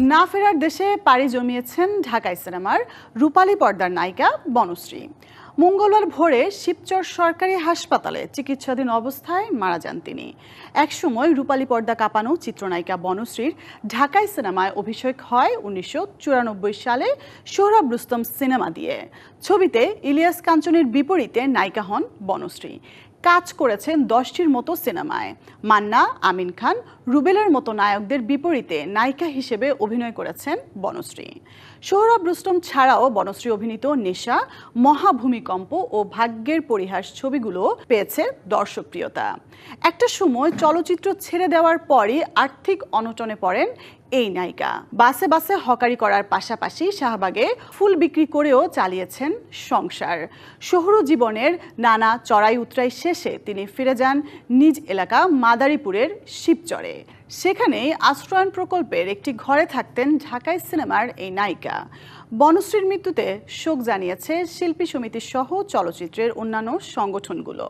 না ফেরার দেশে পাড়ি জমিয়েছেন ঢাকায় সিনেমার রূপালী পর্দার নায়িকা বনশ্রী। মঙ্গলবার ভোরে শিবচর সরকারি হাসপাতালে চিকিৎসাধীন অবস্থায় মারা যান তিনি। একসময় রূপালী পর্দা কাঁপানো চিত্রনায়িকা বনশ্রীর ঢাকায় সিনেমায় অভিষেক হয় উনিশশো চুরানব্বই সালে সোহরাব রুস্তম সিনেমা দিয়ে। ছবিতে ইলিয়াস কাঞ্চনের বিপরীতে নায়িকা হন বনশ্রী। কাজ করেছেন দশটির মতো সিনেমায়। মান্না, আমিন খান, রুবেলের মতো নায়কদের বিপরীতে নায়িকা হিসেবে অভিনয় করেছেন বনশ্রী। সোহরাব রুস্তম ছাড়াও বনশ্রী অভিনীত নেশা, মহাভূমিকম্প ও ভাগ্যের পরিহাস ছবিগুলো পেয়েছে দর্শকপ্রিয়তা। একটা সময় চলচ্চিত্র ছেড়ে দেওয়ার পরই আর্থিক অনটনে পড়েন এই নায়িকা। বাসে বাসে হকারি করার পাশাপাশি শাহবাগে ফুল বিক্রি করেও চালিয়েছেন সংসার। শহর জীবনের নানা চড়াই উতরাই শেষে তিনি ফিরে যান নিজ এলাকা মাদারীপুরের শিবচরে। সেখানেই আশ্রয়ণ প্রকল্পের একটি ঘরে থাকতেন ঢাকায় সিনেমার এই নায়িকা। বনশ্রীর মৃত্যুতে শোক জানিয়েছে শিল্পী সমিতি সহ চলচ্চিত্রের অন্যান্য সংগঠনগুলো।